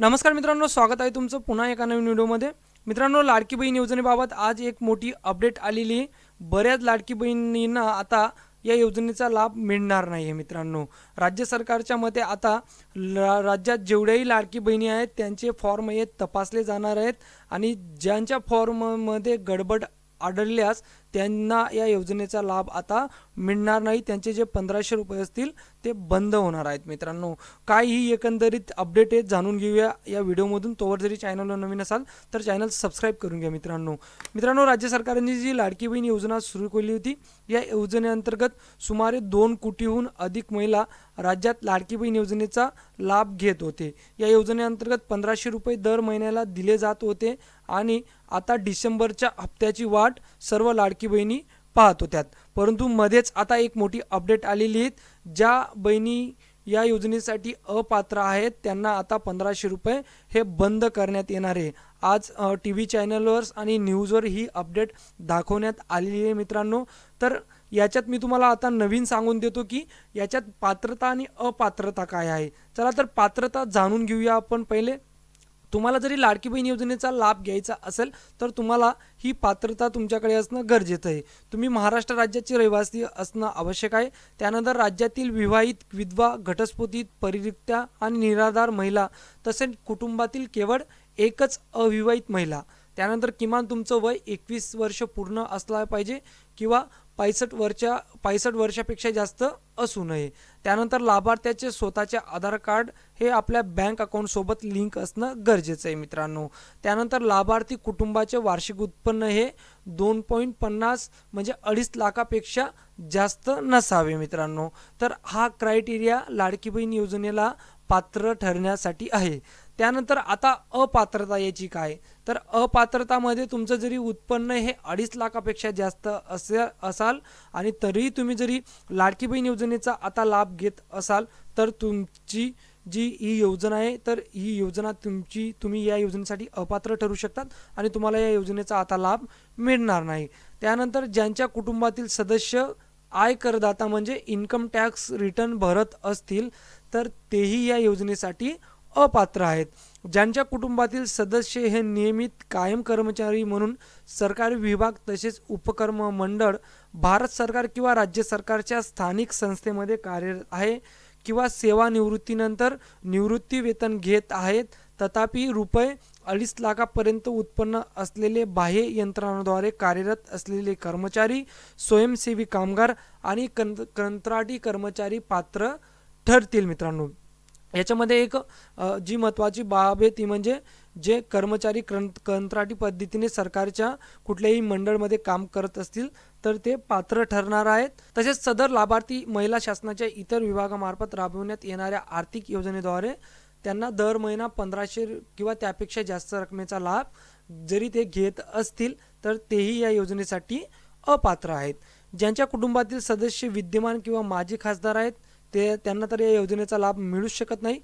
नमस्कार मित्रांनो स्वागत आहे तुमचं पुन्हा एका नवीन व्हिडिओमध्ये. मित्रांनो लाडकी बहीण योजनेबाबत आज एक मोठी अपडेट आलेली आहे. बऱ्याच लाडकी बहिणींना आता या योजनेचा लाभ मिळणार नाही आहे मित्रांनो. राज्य सरकारच्या मते आता ला राज्यात जेवढ्याही लाडकी बहिणी आहेत त्यांचे फॉर्म हे तपासले जाणार आहेत. आणि ज्यांच्या फॉर्ममध्ये गडबड आढळल्यास त्यांना या योजनेचा लाभ आता मिळणार नाही. त्यांचे जे पंधराशे रुपये असतील ते बंद होणार आहेत मित्रांनो. काय ही एकंदरीत अपडेट आहे जाणून घेऊया या व्हिडिओमधून. तोवर जरी चॅनलवर नवीन असाल तर चॅनल सबस्क्राईब करून घ्या मित्रांनो. मित्रांनो राज्य सरकारने जी लाडकी बहीण योजना सुरू केली होती या योजनेअंतर्गत सुमारे दोन कोटीहून अधिक महिला राज्यात लाडकी बहीण योजनेचा लाभ घेत होते. या योजनेअंतर्गत पंधराशे रुपये दर महिन्याला दिले जात होते आणि आता डिसेंबरच्या हप्त्याची वाट सर्व लाडकी बहिणी पाहत होत्यात परंतु मध्येच आता एक मोठी अपडेट आलेली आहे ज्या बहिणी या योजनेसाठी अपात्र आहेत त्यांना आता पंधराशे रुपये हे बंद करण्यात येणार आहे. आज टी व्ही चॅनलवर आणि न्यूजवर ही अपडेट दाखवण्यात आलेली आहे मित्रांनो. तर याच्यात मी तुम्हाला आता नवीन सांगून देतो की याच्यात पात्रता आणि अपात्रता काय आहे. चला तर पात्रता जाणून घेऊया आपण पहिले. तुम्हाला जरी लाडकी बहीण योजनेचा लाभ घ्यायचा असेल तर तुम्हाला ही पात्रता तुमच्याकडे असणं गरजेचं आहे. तुम्ही महाराष्ट्र राज्याचे रहिवासी असणं आवश्यक आहे. त्यानंतर राज्यातील विवाहित विधवा घटस्फोटित परिरिक्त्या आणि निराधार महिला तसेच कुटुंबातील केवळ एकच अविवाहित महिला. त्यानंतर किमान तुमचं वय एकवीस वर्ष पूर्ण असला पाहिजे किंवा पायसष्ट वर्षा पायसष्ट वर्षापेक्षा जास्त असू नये. त्यानंतर लाभार्थ्याचे स्वतःचे आधार कार्ड हे आपल्या बँक अकाउंटसोबत लिंक असणं गरजेचं आहे मित्रांनो. त्यानंतर लाभार्थी कुटुंबाचे वार्षिक उत्पन्न हे दोन पॉईंट पन्नास म्हणजे अडीच लाखापेक्षा जास्त नसावे मित्रांनो. तर हा क्रायटेरिया लाडकी बहीण योजनेला पात्र ठरण्यासाठी आहे. त्यानंतर आता अपात्रता याची काय? तर अपात्रतामध्ये तुमचं जरी उत्पन्न हे अडीच लाखापेक्षा जास्त असे असाल आणि तरीही तुम्ही जरी लाडकी बहीण योजनेचा आता लाभ घेत असाल तर तुमची जी ही योजना आहे तर ही योजना तुमची तुम्ही या योजनेसाठी अपात्र ठरू शकतात आणि तुम्हाला या योजनेचा आता लाभ मिळणार नाही. त्यानंतर ज्यांच्या कुटुंबातील सदस्य आय करदाता म्हणजे इन्कम टॅक्स रिटर्न भरत असतील तर तेही या योजनेसाठी अपात्र आहेत. ज्यांच्या कुटुंबातील सदस्य हे नियमित कायम कर्मचारी म्हणून सरकारी विभाग तसेच उपकर्म मंडळ भारत सरकार किंवा राज्य सरकारच्या स्थानिक संस्थेमध्ये कार्यरत आहे किंवा सेवानिवृत्तीनंतर निवृत्ती वेतन घेत आहेत तथापि रुपये अडीच लाखापर्यंत उत्पन्न असलेले बाह्य यंत्रणाद्वारे कार्यरत असलेले कर्मचारी स्वयंसेवी कामगार आणि कं कंत्राटी कर्मचारी पात्र ठरतील मित्रांनो. याच्यामध्ये एक जी महत्त्वाची बाब आहे ती म्हणजे जे कर्मचारी क्रं कंत्राटी पद्धतीने सरकारच्या कुठल्याही मंडळमध्ये काम करत असतील तर ते पात्र ठरणार आहेत. तसेच सदर लाभार्थी महिला शासनाच्या इतर विभागामार्फत राबवण्यात येणाऱ्या आर्थिक योजनेद्वारे त्यांना दर महिना पंधराशे किंवा त्यापेक्षा जास्त रकमेचा लाभ जरी ते घेत असतील तर तेही या योजनेसाठी अपात्र आहेत. ज्यांच्या कुटुंबातील सदस्य विद्यमान किंवा माजी खासदार आहेत ते त्यांना तर या योजनेचा लाभ मिळूच शकत नाही.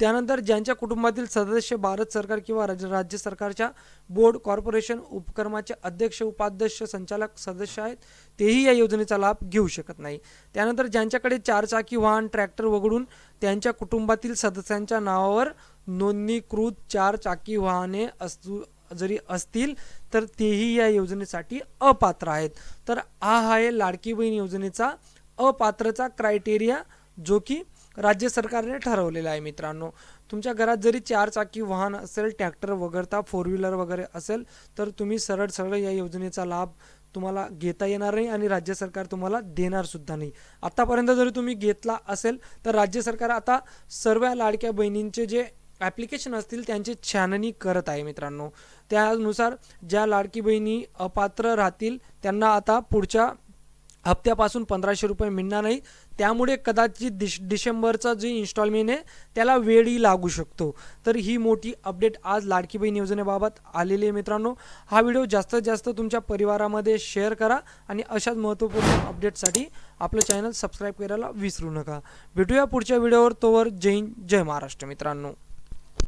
त्यानंतर ज्यांच्या कुटुंबातील सदस्य भारत सरकार किंवा राज्य राज्य सरकारच्या बोर्ड कॉर्पोरेशन उपक्रमाचे अध्यक्ष उपाध्यक्ष संचालक सदस्य आहेत तेही या योजनेचा लाभ घेऊ शकत नाही. त्यानंतर ज्यांच्याकडे चारचाकी वाहन ट्रॅक्टर वगळून त्यांच्या कुटुंबातील सदस्यांच्या नावावर नोंदणीकृत चार चाकी वाहने असू जरी असतील तर तेही या योजनेसाठी अपात्र आहेत. तर हा आहे लाडकी बहीण योजनेचा अपात्रचा क्रायटेरिया जो की राज्य सरकारने ठरवलेला आहे मित्रांनो. तुमच्या घरात जरी चार चाकी वाहन असेल ट्रॅक्टर वगळता फोर व्हीलर वगैरे असेल तर तुम्ही सरळ सरळ या योजनेचा लाभ तुम्हाला घेता येणार नाही आणि राज्य सरकार तुम्हाला देणार सुद्धा नाही. आतापर्यंत जरी तुम्ही घेतला असेल तर राज्य सरकार आता सर्व लाडक्या बहिणींचे जे ॲप्लिकेशन असतील त्यांची छाननी करत आहे मित्रांनो. त्यानुसार ज्या लाडकी बहिणी अपात्र राहतील त्यांना आता पुढच्या हप्त्यापासून पंधराशे रुपये मिळणार नाही. त्यामुळे कदाचित डिश डिसेंबरचा जे इन्स्टॉलमेंट आहे त्याला वेळही लागू शकतो. तर ही मोठी अपडेट आज लाडकी बहीण योजनेबाबत आलेली आहे मित्रांनो. हा व्हिडिओ जास्तीत जास्त तुमच्या परिवारामध्ये शेअर करा आणि अशाच महत्त्वपूर्ण अपडेटसाठी आपलं चॅनल सबस्क्राईब करायला विसरू नका. भेटूया पुढच्या व्हिडिओवर तोवर जय हिंद जय महाराष्ट्र मित्रांनो.